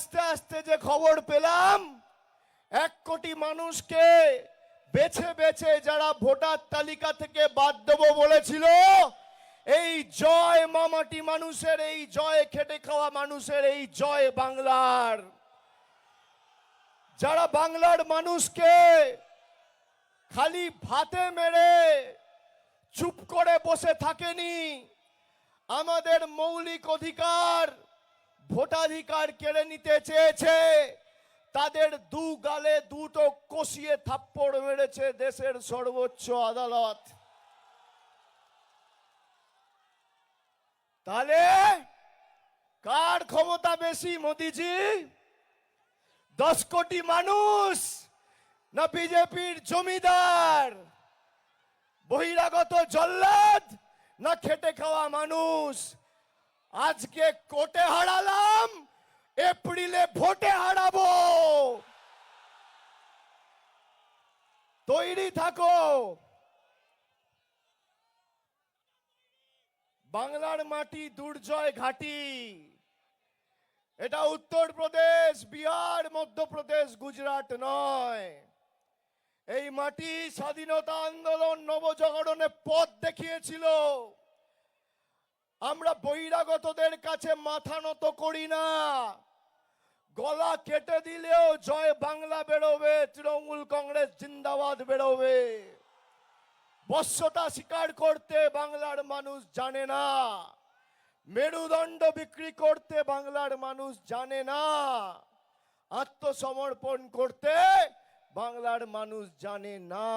আস্তে আস্তে যে খবর পেলাম, এক কোটি মানুষকে বেছে বেছে যারা ভোটার তালিকা থেকে বাদ দেবো বলেছিল, এই জয় মামাটি মানুষের, এই জয় খেটে খাওয়া মানুষের, এই জয় বাংলার। যারা বাংলার মানুষকে খালি ভাতে মেরে চুপ করে বসে থাকেনি, আমাদের মৌলিক অধিকার ভোটাধিকার কেড়ে নিতে চেয়েছে। তাদের দু গালে দুটো কষিয়ে থাপ্পড় মেরেছে দেশের সর্বোচ্চ আদালত। তাহলে কার ক্ষমতা বেশি, মোদিজি? দশ কোটি মানুষ না বিজেপির জমিদার? বহিরাগত জল্লাদ না খেটে খাওয়া মানুষ? আজকে কোটে হারালাম, এপ্রিলে ভোটে হারাবো। তৈরি থাকো। বাংলার মাটি দুর্জয় ঘাটি। এটা উত্তরপ্রদেশ, বিহার, মধ্যপ্রদেশ, গুজরাট নয়। এই মাটি স্বাধীনতা আন্দোলন নবজাগরণে পথ দেখিয়েছিল। আমরা বহিরাগতদের কাছে মাথা নত করি না। গলা কেটে দিলেও জয় বাংলা বেরোবে, তৃণমূল কংগ্রেস জিন্দাবাদ বেরোবে। বস্যতা স্বীকার করতে বাংলার মানুষ জানে না। মেরুদণ্ড বিক্রি করতে বাংলার মানুষ জানে না। আত্মসমর্পণ করতে বাংলার মানুষ জানে না।